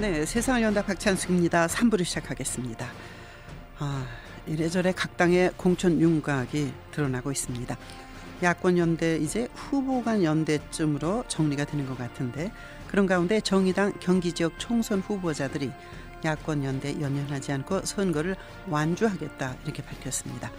네, 세상을 연다 박찬숙입니다. 3부를 시작하겠습니다. 아, 이래저래 각 당의 공천 윤곽이 드러나고 있습니다. 야권 연대 이제 후보 간 연대쯤으로 정리가 되는 것 같은데 그런 가운데 정의당 경기 지역 총선 후보자들이 야권 연대 연연하지 않고 선거를 완주하겠다 이렇게 밝혔습니다.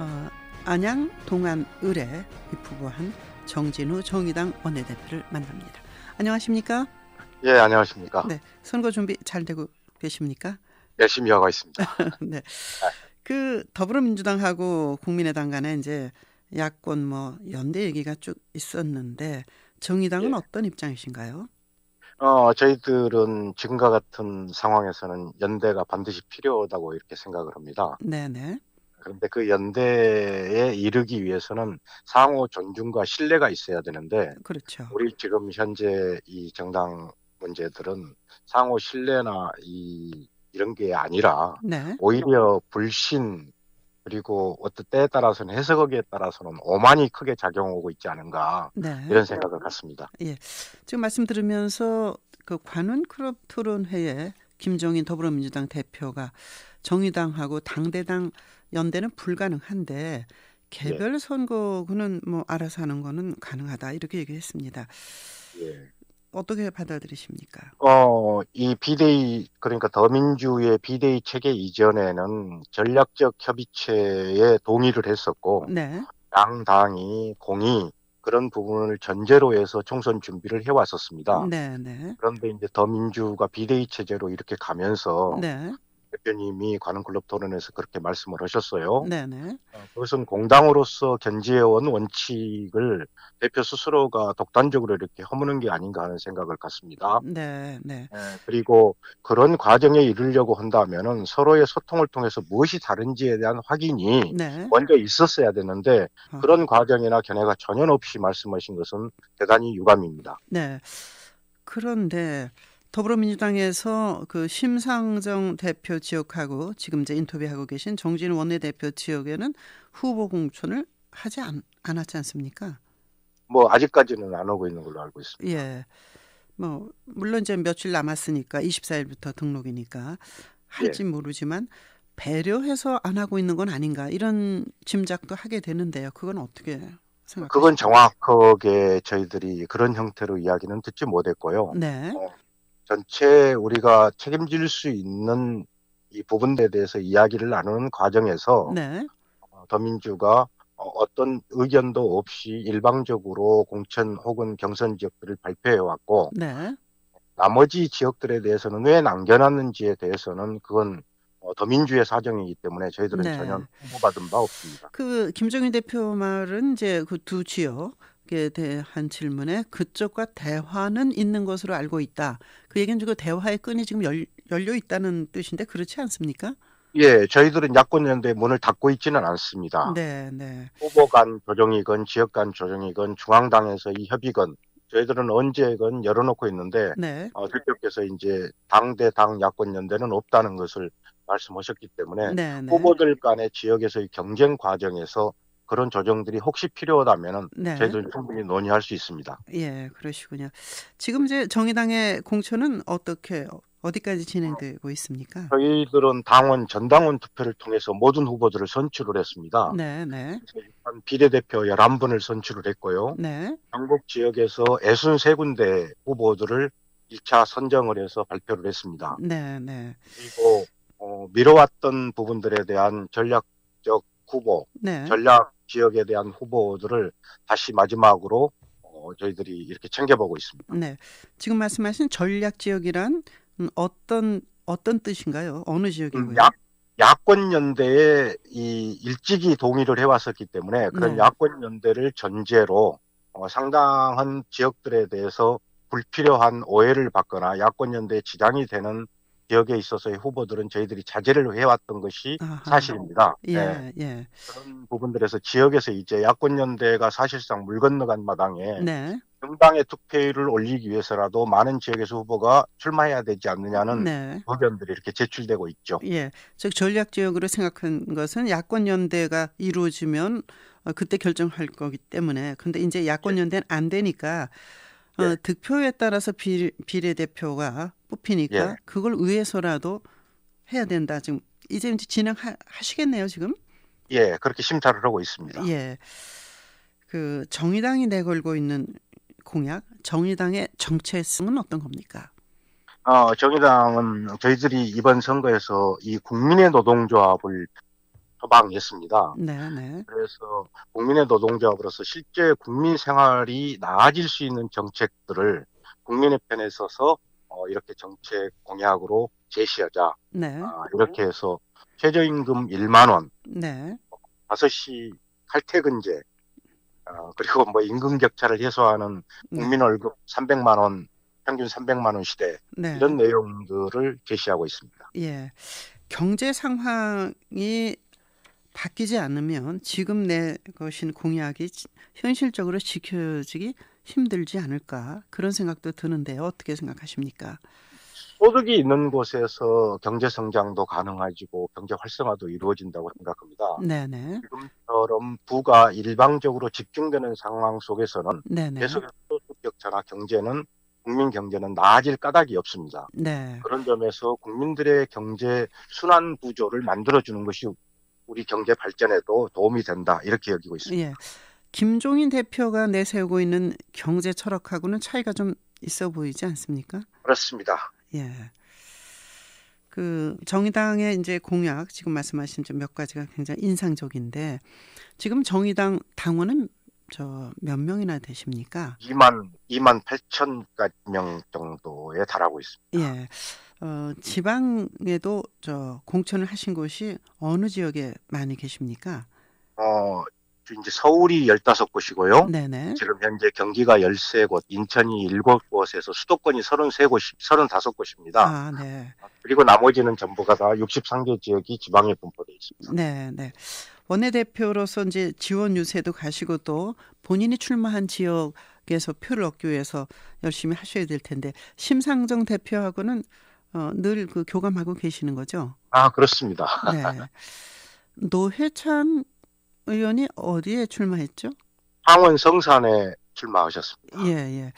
어, 안양 동안 의뢰 입후보한 정진우 정의당 원내대표를 만납니다. 안녕하십니까? 예, 안녕하십니까. 네, 선거 준비 잘 되고 계십니까? 열심히 하고 있습니다. 네. 그 더불어민주당하고 국민의당 간에 이제 야권 뭐 연대 얘기가 쭉 있었는데 정의당은 예. 어떤 입장이신가요? 어, 저희들은 지금과 같은 상황에서는 연대가 반드시 필요하다고 이렇게 생각을 합니다. 네, 네. 그런데 그 연대에 이르기 위해서는 상호 존중과 신뢰가 있어야 되는데 그렇죠. 우리 지금 현재 이 정당 문제들은 상호 신뢰나 이 이런 게 아니라 네. 오히려 불신 그리고 어떤 때에 따라서는 해석하기에 따라서는 오만이 크게 작용하고 있지 않은가 네. 이런 생각을 갖습니다. 지금 말씀 들으면서 그 관훈 클럽 토론회에 김종인 더불어민주당 대표가 정의당하고 당대당 연대는 불가능한데 개별 선거구는 뭐 알아서 하는 거는 가능하다 이렇게 얘기했습니다. 예. 어떻게 받아들이십니까? 어, 이 비대위, 그러니까 더민주의 비대위 체계 이전에는 전략적 협의체에 동의를 했었고, 네. 양 당이 공이 그런 부분을 전제로 해서 총선 준비를 해왔었습니다. 네, 네. 그런데 이제 더민주가 비대위 체제로 이렇게 가면서 네. 대표님이 관훈 클럽 토론에서 그렇게 말씀을 하셨어요. 네, 네. 어, 그것은 공당으로서 견지해온 원칙을 대표 스스로가 독단적으로 이렇게 허무는 게 아닌가 하는 생각을 갖습니다. 네, 네. 예, 그리고 그런 과정에 이르려고 한다면은 서로의 소통을 통해서 무엇이 다른지에 대한 확인이 네. 먼저 있었어야 되는데 어. 그런 과정이나 견해가 전혀 없이 말씀하신 것은 대단히 유감입니다. 네. 그런데 더불어민주당에서 그 심상정 대표 지역하고 지금 이제 인터뷰하고 계신 정진우 원내대표 지역에는 후보 공천을 하지 않, 않았지 않습니까? 뭐 아직까지는 안 오고 있는 걸로 알고 있습니다. 예. 뭐 물론 이제 며칠 남았으니까 24일부터 등록이니까 할지 모르지만 배려해서 안 하고 있는 건 아닌가 이런 짐작도 하게 되는데요. 그건 어떻게 생각하십니까? 그건 정확하게 저희들이 그런 형태로 이야기는 듣지 못했고요. 네. 전체 우리가 책임질 수 있는 이 부분에 대해서 이야기를 나누는 과정에서 네. 어, 더민주가 어, 어떤 의견도 없이 일방적으로 공천 혹은 경선 지역들을 발표해 왔고 네. 나머지 지역들에 대해서는 왜 남겨놨는지에 대해서는 그건 어, 더민주의 사정이기 때문에 저희들은 네. 전혀 홍보받은 바 없습니다. 그 김정인 대표 말은 이제 그 두 지역 에 대한 질문에 그쪽과 대화는 있는 것으로 알고 있다. 그 얘기는 지금 대화의 끈이 지금 열, 열려 있다는 뜻인데 그렇지 않습니까? 예, 저희들은 야권 연대 문을 닫고 있지는 않습니다. 네, 네. 후보 간 조정이건 지역 간 조정이건 중앙당에서 이 협의건 저희들은 언제건 열어놓고 있는데 네. 어, 대표께서 이제 당 대 당 야권 연대는 없다는 것을 말씀하셨기 때문에 네, 네. 후보들 간의 지역에서의 경쟁 과정에서 그런 조정들이 혹시 필요하다면은 네. 저희들은 충분히 논의할 수 있습니다. 예, 그러시군요. 지금 이제 정의당의 공천은 어떻게 어디까지 진행되고 있습니까? 저희들은 당원 전당원 투표를 통해서 모든 후보들을 선출을 했습니다. 네, 네. 한 비례대표 11분을 선출을 했고요. 네. 전국 지역에서 63 군데 후보들을 1차 선정을 해서 발표를 했습니다. 네, 네. 그리고 어, 미뤄왔던 부분들에 대한 전략적 후보, 네. 전략 지역에 대한 후보들을 다시 마지막으로 어, 저희들이 이렇게 챙겨보고 있습니다. 네. 지금 말씀하신 전략 지역이란 음, 어떤 어떤 뜻인가요? 어느 지역이고요? 음, 야, 야권 연대에 이 일찍이 동의를 해왔었기 때문에 그런 네. 야권 연대를 전제로 어, 상당한 지역들에 대해서 불필요한 오해를 받거나 야권 연대에 지장이 되는 지역에 있어서의 후보들은 저희들이 자제를 해왔던 것이 아하. 사실입니다. 예, 네. 예. 그런 부분들에서 지역에서 이제 야권 연대가 사실상 물 건너간 마당에 네. 정당의 투표율을 올리기 위해서라도 많은 지역에서 후보가 출마해야 되지 않느냐는 네. 의견들이 이렇게 제출되고 있죠. 예. 즉 전략 지역으로 생각한 것은 야권 연대가 이루어지면 어, 그때 결정할 거기 때문에 근데 이제 야권 연대는 안 되니까 어, 득표에 따라서 비, 비례대표가 뽑히니까 예. 그걸 위해서라도 해야 된다. 지금 이제 이제 진행하시겠네요, 지금? 예, 그렇게 심사를 하고 있습니다. 예. 그 정의당이 내걸고 있는 공약, 정의당의 정체성은 어떤 겁니까? 어, 정의당은 저희들이 이번 선거에서 이 국민의 노동조합을 표방했습니다. 네, 네. 그래서 국민의 노동조합으로서 실제 국민 생활이 나아질 수 있는 정책들을 국민의 편에 서서 어, 이렇게 정책 공약으로 제시하자. 네. 아, 이렇게 해서 최저임금 1만 원, 네. 5시 칼퇴근제, 어, 그리고 뭐 임금 격차를 해소하는 네. 국민 월급 300만 원, 평균 300만 원 시대 네. 이런 내용들을 제시하고 있습니다. 예. 경제 상황이 바뀌지 않으면 지금 내 것인 공약이 지- 현실적으로 지켜지기 힘들지 않을까 그런 생각도 드는데요. 어떻게 생각하십니까? 소득이 있는 곳에서 경제 성장도 가능해지고 경제 활성화도 이루어진다고 생각합니다. 네네. 지금처럼 부가 일방적으로 집중되는 상황 속에서는 네네. 계속해서 소득 격차나 경제는 국민 경제는 나아질 까닭이 없습니다. 네. 그런 점에서 국민들의 경제 순환 구조를 만들어주는 것이 우리 경제 발전에도 도움이 된다 이렇게 여기고 있습니다. 예. 김종인 대표가 내세우고 있는 경제 철학하고는 차이가 좀 있어 보이지 않습니까? 그렇습니다. 예. 그 정의당의 이제 공약 지금 말씀하신 좀몇 가지가 굉장히 인상적인데 지금 정의당 당원은 저 몇 명이나 되십니까? 2만 2만 8천 명 정도에 달하고 있습니다. 예. 어, 지방에도 저 공천을 하신 곳이 어느 지역에 많이 계십니까? 어, 이제 서울이 15곳이고요. 네네. 지금 현재 경기가 13곳, 인천이 7곳에서 수도권이 33곳, 35곳입니다. 아, 네. 그리고 나머지는 전부가 다 63개 지역이 지방에 분포되어 있습니다. 네, 네. 원내대표로서 이제 지원 유세도 가시고 또 본인이 출마한 지역에서 표를 얻기 위해서 열심히 하셔야 될 텐데 심상정 대표하고는 어, 늘 그 교감하고 계시는 거죠? 아, 그렇습니다. 네. 노회찬 의원이 어디에 출마했죠? 창원 성산에 출마하셨습니다. 예, 예.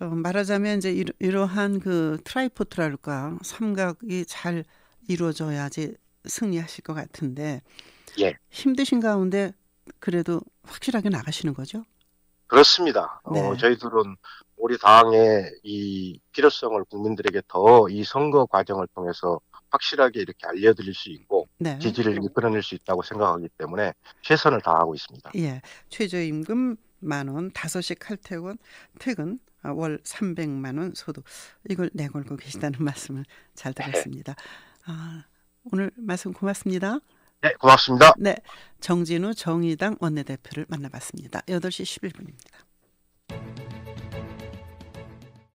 어, 말하자면 이제 이러, 이러한 그 트라이포트랄까 삼각이 잘 이루어져야지 승리하실 것 같은데 예. 힘드신 가운데 그래도 확실하게 나가시는 거죠? 그렇습니다. 어, 네. 저희들은 우리 당의 이 필요성을 국민들에게 더 이 선거 과정을 통해서 확실하게 이렇게 알려드릴 수 있고 네. 지지를 이끌어낼 수 있다고 생각하기 때문에 최선을 다하고 있습니다. 예. 최저임금 만 원, 다섯 시 칼퇴근, 퇴근, 아, 월 300만 원 소득 이걸 내걸고 계시다는 말씀을 잘 들었습니다. 아, 오늘 말씀 고맙습니다. 네, 고맙습니다. 네. 정진우 정의당 원내대표를 만나봤습니다. 8시 11분입니다.